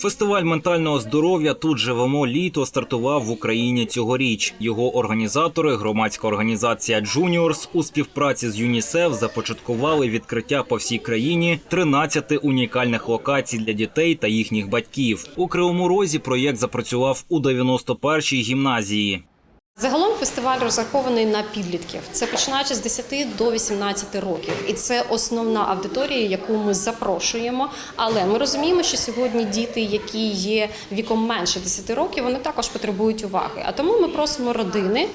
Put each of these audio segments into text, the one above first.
Фестиваль ментального здоров'я тут живемо літо стартував в Україні цьогоріч. Його організатори, громадська організація Juniors у співпраці з ЮНІСЕФ започаткували відкриття по всій країні 13 унікальних локацій для дітей та їхніх батьків. У Кривому Розі проєкт запрацював у 91-й гімназії. Загалом фестиваль розрахований на підлітків. Це починаючи з 10 до 18 років, і це основна аудиторія, яку ми запрошуємо. Але ми розуміємо, що сьогодні діти, які є віком менше 10 років, вони також потребують уваги. А тому ми просимо родини.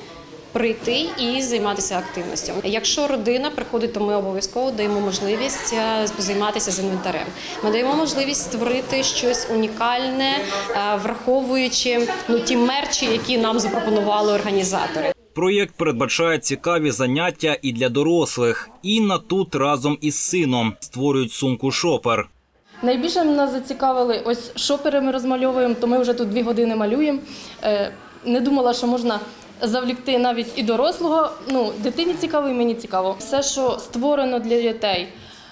Прийти і займатися активністю. Якщо родина приходить, то ми обов'язково даємо можливість е, позайматися з інвентарем. Ми даємо можливість створити щось унікальне, е, враховуючи ну ті мерчі, які нам запропонували організатори. Проєкт передбачає цікаві заняття і для дорослих. Інна тут разом із сином створюють сумку шопер. Найбільше нас зацікавили ось шопери ми розмальовуємо, то ми вже тут дві години малюємо. Е, Не думала, що можна завлікти навіть і дорослого. Ну, дитині цікаво, і мені цікаво. Все, що створено для дітей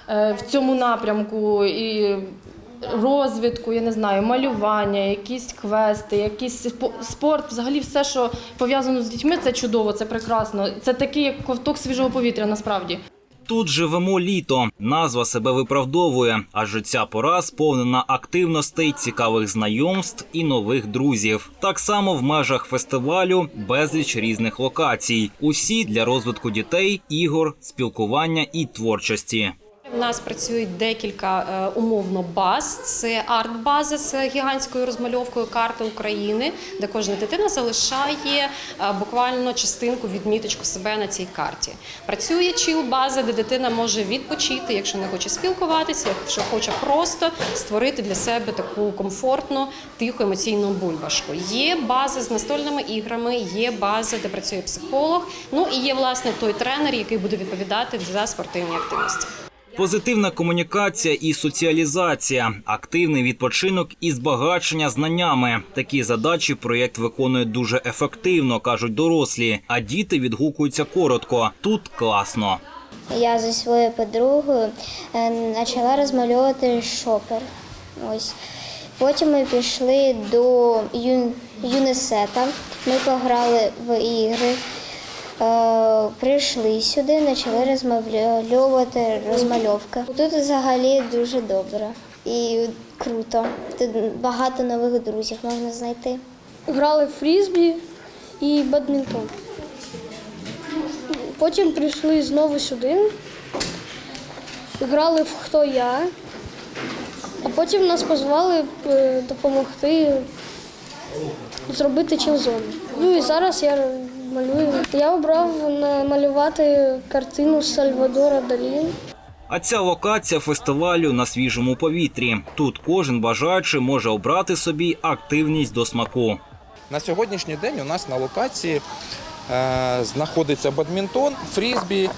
е, в цьому напрямку, і розвитку, я не знаю, малювання, якісь квести, якийсь спо- спорт, взагалі все, що пов'язано з дітьми, це чудово, це прекрасно. Це такий як ковток свіжого повітря, насправді. Тут живемо літо. Назва себе виправдовує, адже ця пора сповнена активностей, цікавих знайомств і нових друзів. Так само в межах фестивалю безліч різних локацій. Усі для розвитку дітей, ігор, спілкування і творчості. У нас працюють декілька е, умовно баз. Це арт-база з гігантською розмальовкою карти України, де кожна дитина залишає е, буквально частинку, відміточку себе на цій карті. Працює чіл-база, де дитина може відпочити, якщо не хоче спілкуватися, якщо хоче просто створити для себе таку комфортну, тиху емоційну бульбашку. Є база з настольними іграми, є база, де працює психолог. Ну і є власне той тренер, який буде відповідати за спортивні активності. Позитивна комунікація і соціалізація, активний відпочинок і збагачення знаннями. Такі задачі проєкт виконує дуже ефективно, кажуть дорослі. А діти відгукуються коротко. Тут класно. Я зі своєю подругою е, почала розмальовувати шопер. Ось. Потім ми пішли до Юнесета. Ми пограли в ігри. Е, Прийшли сюди, почали розмальовувати розмальовки. Тут взагалі дуже добре і круто. Тут багато нових друзів можна знайти. грали в фрізбі і бадмінтон. Потім прийшли знову сюди, грали в хто я, а потім нас позвали е, допомогти зробити чилзону. Ну і зараз я малюю. Я обрав малювати картину Сальвадора Далі. А ця локація фестивалю на свіжому повітрі. Тут кожен бажаючий може обрати собі активність до смаку. На сьогоднішній день у нас на локації е, знаходиться бадмінтон, фрізбі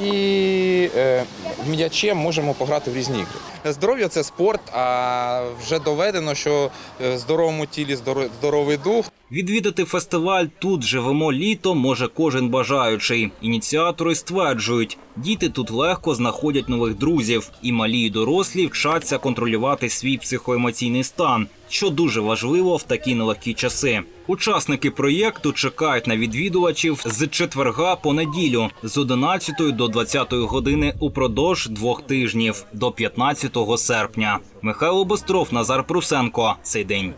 і е, м'ячем можемо пограти в різні ігри. Здоров'я це спорт, а вже доведено, що е, в здоровому тілі здоро- здоровий дух. Відвідати фестиваль тут живемо літо може кожен бажаючий. Ініціатори стверджують, діти тут легко знаходять нових друзів, і малі і дорослі вчаться контролювати свій психоемоційний стан, що дуже важливо в такі нелегкі часи. Учасники проєкту чекають на відвідувачів з четверга по неділю з 11 до 20 години упродовж двох тижнів до 15 серпня. Михайло Бостров, Назар Прусенко. Цей день.